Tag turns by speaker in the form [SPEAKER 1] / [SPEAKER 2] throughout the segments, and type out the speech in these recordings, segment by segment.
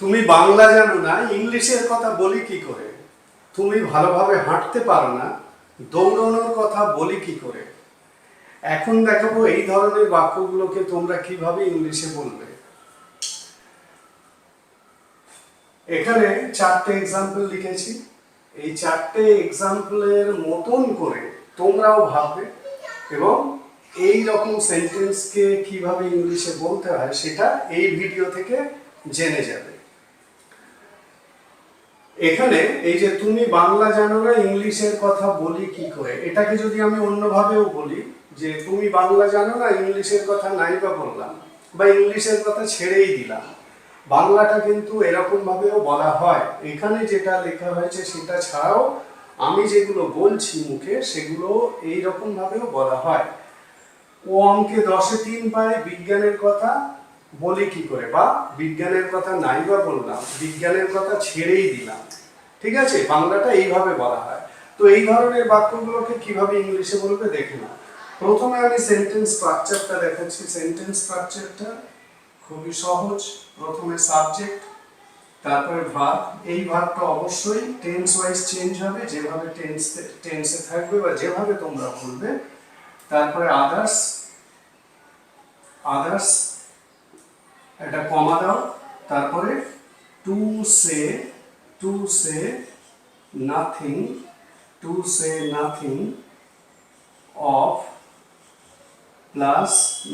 [SPEAKER 1] তুমি বাংলা জানো না, ইংলিশের কথা বলি কি করে? তুমি ভালোভাবে হাঁটতে পারো না, দৌড়ানোর কথা বলি কি করে? এখন দেখাবো এই ধরনের বাক্যগুলোকে তোমরা কীভাবে ইংলিশে বলবে। এখানে চারটে এক্সাম্পল লিখেছি। এই চারটে এক্সাম্পলের মতন করে তোমরাও ভাববে এবং এই রকম সেন্টেন্সকে কীভাবে ইংলিশে বলতে হয় সেটা এই ভিডিও থেকে জেনে যাবে। এখানে এই যে তুমি বাংলা জানো না, ইংলিশের কথা বলি কি করে? এটাকে যদি আমি অন্যভাবেও বলি, যে তুমি বাংলা জানো না, ইংলিশের কথা নাই বা বললাম, বা ইংলিশের কথা ছেড়েই দিলাম, বাংলাটা কিন্তু এরকম ভাবেও বলা হয়। এখানে যেটা লেখা হয়েছে সেটা ছাড়াও আমি যেগুলো বলছি মুখে, সেগুলো এই রকম ভাবেও বলা হয়। ও অঙ্কে দশে তিন পায় বিজ্ঞানের কথা বলি কি করে? বা বিজ্ঞানের কথা নাই বা বললাম, বিজ্ঞানের কথা ছেড়েই দিলাম। ঠিক আছে? বাংলাটা এইভাবে বলা হয়। তো এই ধরনের বাক্যগুলোকে কীভাবে ইংলিশে বলবে দেখে না প্রথমে আমি সেন্টেন্স স্ট্রাকচারটা দেখাচ্ছি। সেন্টেন্স স্ট্রাকচারটা খুবই সহজ। প্রথমে সাবজেক্ট তারপরে ভাব এই ভাবটা অবশ্যই টেন্স ওয়াইজ চেঞ্জ হবে। যেভাবে টেন্স টেন্সে থাকবে বা যেভাবে তোমরা বলবে। তারপরে আদার্স আদার্স একটা কমা দাও, তারপরে to say to say nothing to say nothing of plus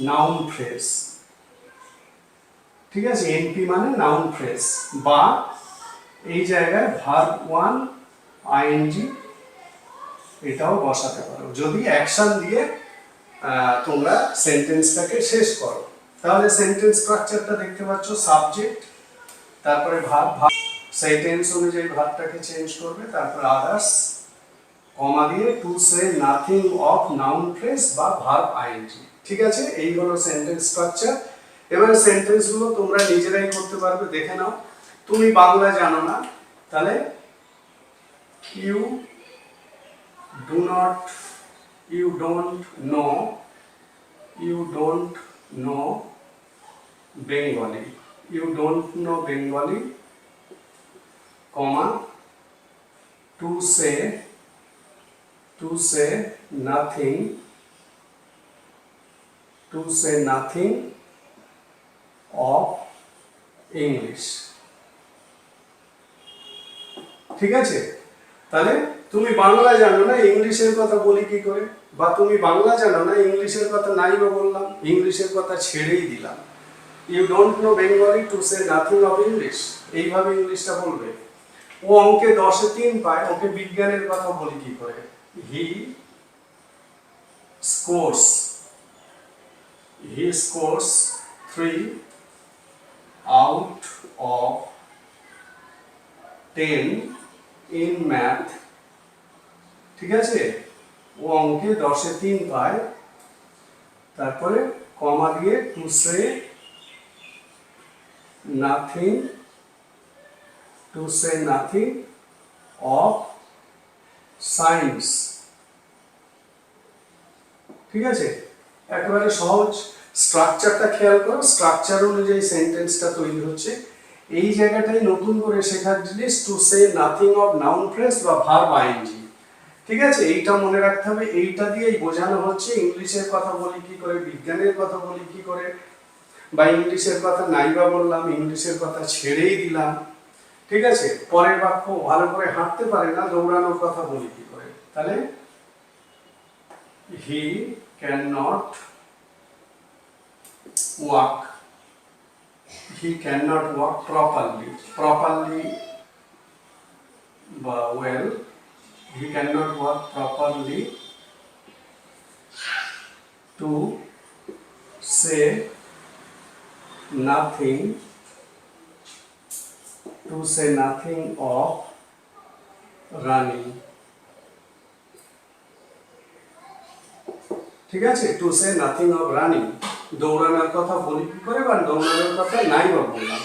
[SPEAKER 1] noun phrase ঠিক আছে এনপি মানে নাউন ফ্রেজ বা এই জায়গায় ভার্ব ওয়ান আইএনজি এটাও বসাতে পারো। যদি অ্যাকশন দিয়ে তোমরা সেন্টেন্সটাকে শেষ করো। তাহলে সেন্টেন্স স্ট্রাকচারটা দেখতে পাচ্ছ সাবজেক্ট তারপরে ভাব ভাব সেই টেন্স অনুযায়ী ভাবটাকে চেঞ্জ করবে, তারপরে আদার্স কমা দিয়ে to say nothing of noun phrase বা ভার্ব আইএনজি ঠিক আছে? এই হলো সেন্টেন্স স্ট্রাকচার এবারে সেন্টেন্সগুলো তোমরা নিজেরাই করতে পারবে, দেখে নাও। তুমি বাংলা জানো না, তাহলে you do not you don't know you don't know bengali you don't know bengali comma to say to say nothing to say nothing of english ঠিক আছে তাহলে তুমি বাংলা জানো না ইংলিশের কথা বলি কি করে বা তুমি বাংলা জানো না ইংলিশের কথা নাই বা বললাম ইংলিশের কথা ছেড়েই দিলাম you don't know Bengali to say nothing of English এইভাবে ইংলিশটা বলবে। ও অঙ্কে দশে তিন পায়, ওকে বিজ্ঞানের কথা বলি কি করে? He scores he scores three out of ten in math ঠিক আছে? ও অঙ্কে দশে তিন পায়, তারপরে কমা দিয়ে to say nothing to say nothing of science ঠিক আছে? একেবারে সহজ। স্ট্রাকচারটা খেয়াল করো। স্ট্রাকচার অনুযায়ী সেন্টেন্সটা তৈরি হচ্ছে। এই জায়গাটাই নতুন করে শেখার জিনিস to say nothing of noun phrase বা ভার্ব আইএনজি ঠিক আছে? এইটা মনে রাখতে হবে। এইটা দিয়েই বোঝানো হচ্ছে। ইংলিশের কথা বলি কি করে? বিজ্ঞানের কথা বলি কি করে? বা ইংলিশের কথা নাই বা বললাম, ইংলিশের কথা ছেড়েই দিলাম। ঠিক আছে? পরের বাক্য ভালো করে হাঁটতে পারে না, দৌড়ানোর কথা বলি কি করে? তাহলে he can not walk he can not cannot properly properly বা well he can not walk properly to say nothing to say nothing of running ঠিক আছে to say nothing of running দৌড়ানোর কথা বলি কি করে বা দৌড়ানোর কথা নাই বা বললাম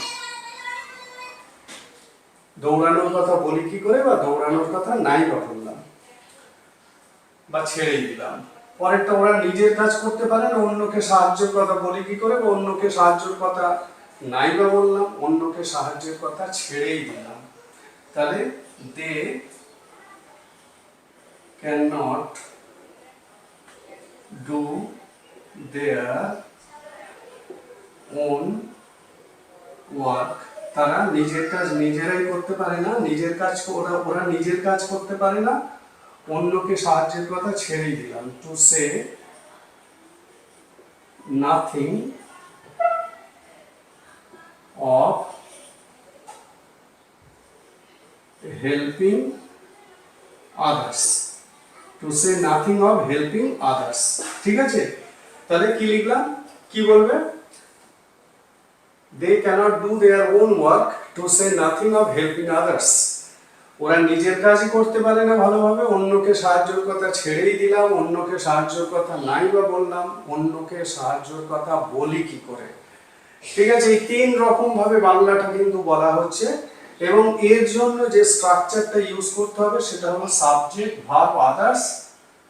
[SPEAKER 1] দৌড়ানোর কথা বলি কি করে বা দৌড়ানোর কথা নাই বা বললাম বা ছেড়েই দিলাম পরেরটা ওরা নিজের কাজ করতে পারে না, অন্যকে সাহায্যের কথা বলি কি করে অন্যকে সাহায্যের কথা নাই বা বললাম, অন্যকে সাহায্যের কথা ছেড়েই দিলাম। তাহলে they can not do their own work তারা নিজের কাজ নিজেরাই করতে পারে না, নিজের কাজ ওরা ওরা নিজের কাজ করতে পারে না অন্যকে সাহায্যের কথা ছেড়েই দিলাম? To say nothing of helping others to say nothing of helping others ঠিক আছে? তাহলে কি লিখলাম? কি বলবে? They can't do their own work to say nothing of helping others ওরা নিজের কাজই করতে পারে না ভালোভাবে। অন্যকে সাহায্যের কথা ছেড়েই দিলাম, অন্যকে সাহায্যের কথা নাই বা বললাম, অন্যকে সাহায্যের কথা বলি কি করে? ঠিক আছে, এই তিন রকম ভাবে বাংলাটা কিন্তু বলা হচ্ছে এবং এর জন্য যে স্ট্রাকচারটা ইউজ করতে হবে সেটা হলো সাবজেক্ট ভার্ব আদার্স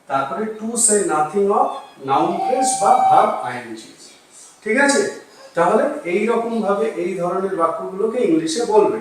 [SPEAKER 1] তারপরে to say nothing of noun phrase বা ভার্ব আইএনজি ঠিক আছে? তাহলে এই রকম ভাবে এই ধরনের বাক্যগুলোকে ইংলিশে বলবে।